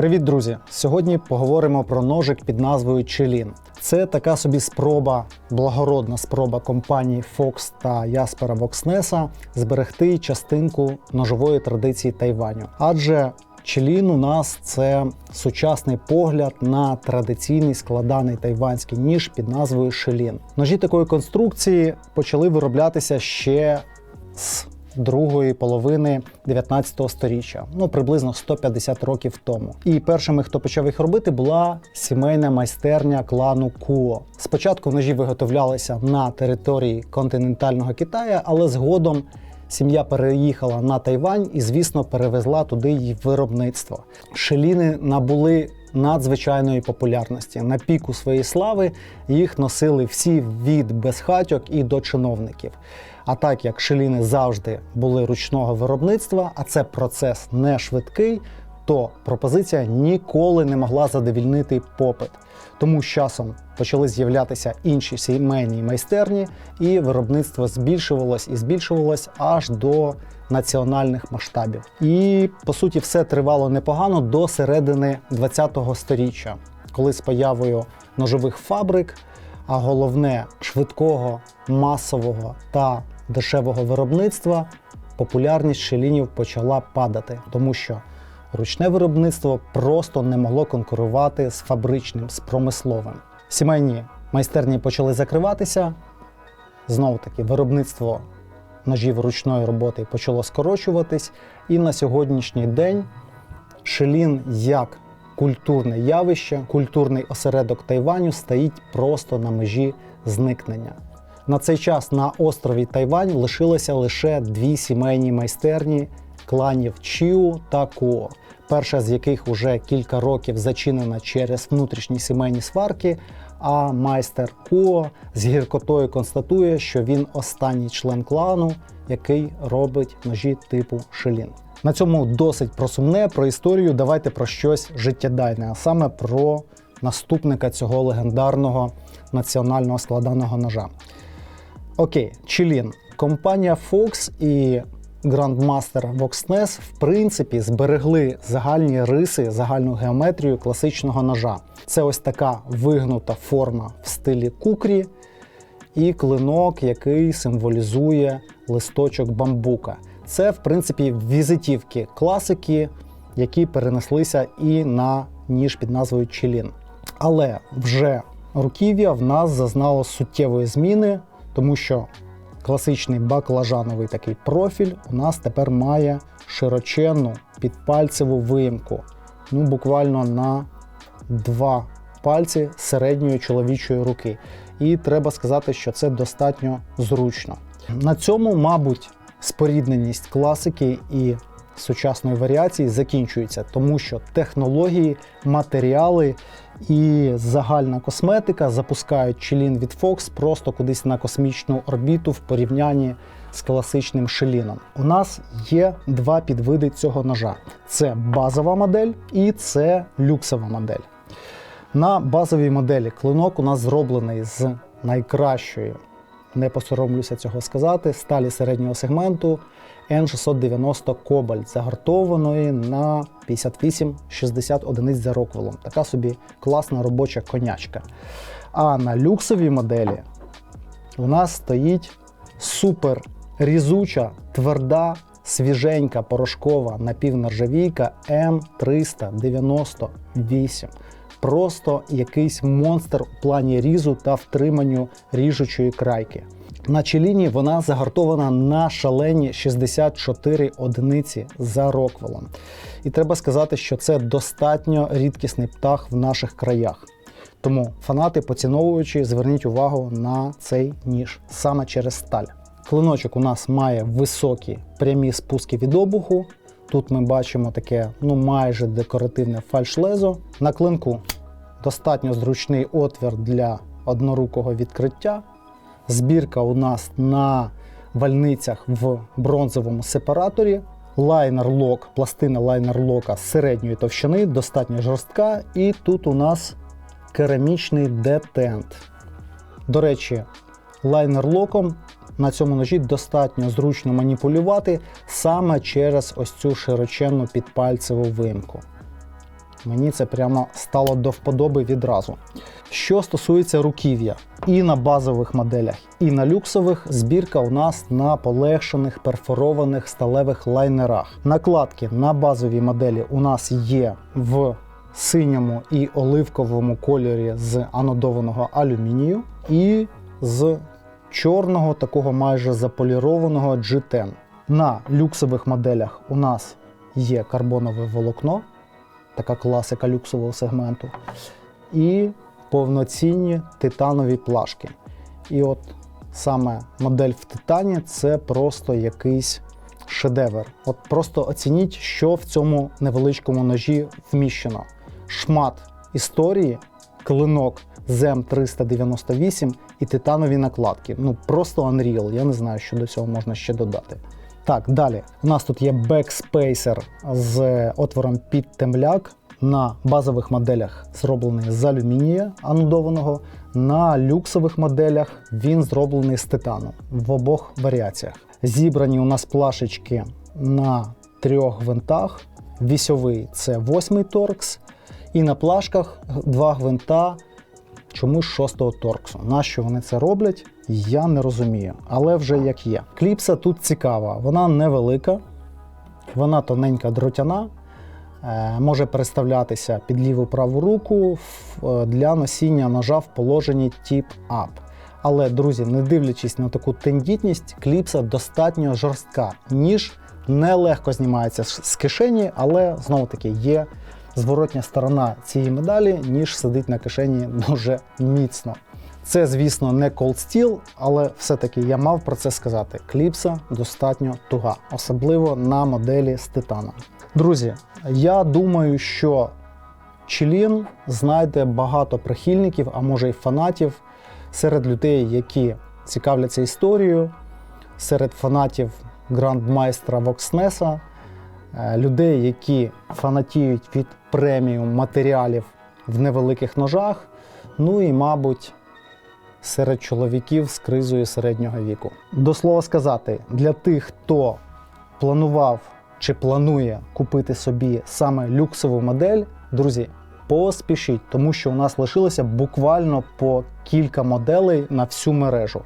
Привіт, друзі! Сьогодні поговоримо про ножик під назвою Челін. Це така собі спроба, благородна спроба компанії Fox та Яспера Вокснеса зберегти частинку ножової традиції Тайваню. Адже Челін у нас це сучасний погляд на традиційний складаний тайванський ніж під назвою Шелін. Ножі такої конструкції почали вироблятися ще з другої половини 19 століття, ну приблизно 150 років тому. І першими, хто почав їх робити, була сімейна майстерня клану Куо. Спочатку ножі виготовлялися на території континентального Китаю, але згодом сім'я переїхала на Тайвань і, звісно, перевезла туди її виробництво. Шеліни набули надзвичайної популярності. На піку своєї слави їх носили всі від безхатьок і до чиновників. А так як шеліни завжди були ручного виробництва, а це процес не швидкий, то пропозиція ніколи не могла задовільнити попит. Тому з часом почали з'являтися інші сімейні майстерні, і виробництво збільшувалось і збільшувалось аж до національних масштабів. І по суті, все тривало непогано до середини 20-го сторіччя, коли з появою ножових фабрик, а головне швидкого, масового та дешевого виробництва, популярність шелінів почала падати, тому що ручне виробництво просто не могло конкурувати з фабричним, з промисловим. Сімейні майстерні почали закриватися. Знову таки, виробництво ножів ручної роботи почало скорочуватись, і на сьогоднішній день шелін як культурне явище, культурний осередок Тайваню стоїть просто на межі зникнення. На цей час на острові Тайвань лишилося лише дві сімейні майстерні кланів Чіу та Куо, перша з яких уже кілька років зачинена через внутрішні сімейні сварки. А майстер Куо з гіркотою констатує, що він останній член клану, який робить ножі типу шелін. На цьому досить про сумне, про історію. Давайте про щось життєдайне, а саме про наступника цього легендарного національного складаного ножа. Окей, Чилін. Компанія Fox і Grandmaster Voxness в принципі зберегли загальні риси, загальну геометрію класичного ножа. Це ось така вигнута форма в стилі кукрі і клинок, який символізує листочок бамбука. Це, в принципі, візитівки класики, які перенеслися і на ніж під назвою Чилін. Але вже руків'я в нас зазнало суттєвої зміни, тому що класичний баклажановий такий профіль у нас тепер має широченну підпальцеву виїмку. Ну, буквально на два пальці середньої чоловічої руки. І треба сказати, що це достатньо зручно. На цьому, мабуть, спорідненість класики і сучасної варіації закінчується, тому що технології, матеріали і загальна косметика запускають чилін від Fox просто кудись на космічну орбіту в порівнянні з класичним шеліном. У нас є два підвиди цього ножа: це базова модель і це люксова модель. На базовій моделі клинок у нас зроблений з найкращої, не посоромлюся цього сказати, сталі середнього сегменту N690 Cobalt, загартованої на 58-60 одиниць за роквелом. Така собі класна робоча конячка. А на люксовій моделі у нас стоїть супер різуча, тверда, свіженька порошкова напівнержавійка М398. Просто якийсь монстр у плані різу та втриманню ріжучої крайки. На челіні вона загартована на шалені 64 одиниці за роквелом. І треба сказати, що це достатньо рідкісний птах в наших краях. Тому фанати, поціновуючи, зверніть увагу на цей ніж саме через сталь. Клиночок у нас має високі прямі спуски від обуху. Тут ми бачимо таке ну майже декоративне фальшлезо. На клинку достатньо зручний отвір для однорукого відкриття. Збірка у нас на вальницях в бронзовому сепараторі. Лайнер-лок, пластина лайнер-лока середньої товщини, достатньо жорстка. І тут у нас керамічний детент. До речі, лайнер-локом на цьому ножі достатньо зручно маніпулювати саме через ось цю широченну підпальцеву вимку. Мені це прямо стало до вподоби відразу. Що стосується руків'я, і на базових моделях, і на люксових збірка у нас на полегшених перфорованих сталевих лайнерах. Накладки на базовій моделі у нас є в синьому і оливковому кольорі з анодованого алюмінію, і з чорного, такого майже заполірованого G10. На люксових моделях у нас є карбонове волокно, така класика люксового сегменту, і повноцінні титанові плашки. І от саме модель в титані це просто якийсь шедевр. От просто оцініть, що в цьому невеличкому ножі вміщено. Шмат історії, клинок зем 398 і титанові накладки. Ну просто Unreal. Я не знаю, що до цього можна ще додати. Так, далі. У нас тут є бекспейсер з отвором під темляк. На базових моделях зроблений з алюмінія анодованого. На люксових моделях він зроблений з титану в обох варіаціях. Зібрані у нас плашечки на трьох гвинтах. Вісьовий це восьмий торкс. І на плашках два гвинта чомусь шостого торксу. Нащо вони це роблять? Я не розумію, але вже як є. Кліпса тут цікава, вона невелика, вона тоненька дротяна, е, може переставлятися під ліву праву руку е, для носіння ножа в положенні тіп ап. Але, друзі, не дивлячись на таку тендітність, кліпса достатньо жорстка. Ніж нелегко знімається з кишені, але знову таки є зворотня сторона цієї медалі, ніж сидить на кишені дуже міцно. Це, звісно, не Cold Steel, але все-таки я мав про це сказати. Кліпса достатньо туга, особливо на моделі з титаном. Друзі, я думаю, що Чилін знайде багато прихильників, а може й фанатів серед людей, які цікавляться історією, серед фанатів грандмайстра Вокснеса, людей, які фанатіють від преміум матеріалів в невеликих ножах, ну і, мабуть, серед чоловіків з кризою середнього віку. До слова сказати, для тих, хто планував чи планує купити собі саме люксову модель, друзі, поспішіть, тому що у нас лишилося буквально по кілька моделей на всю мережу.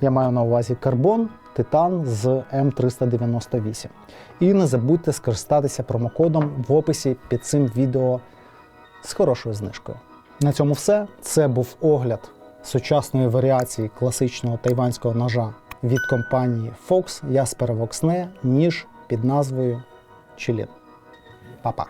Я маю на увазі карбон, Титан з М398. І не забудьте скористатися промокодом в описі під цим відео з хорошою знижкою. На цьому все. Це був огляд сучасної варіації класичного тайванського ножа від компанії Fox Яспера Воксне, ніж під назвою Чилін. Па-па!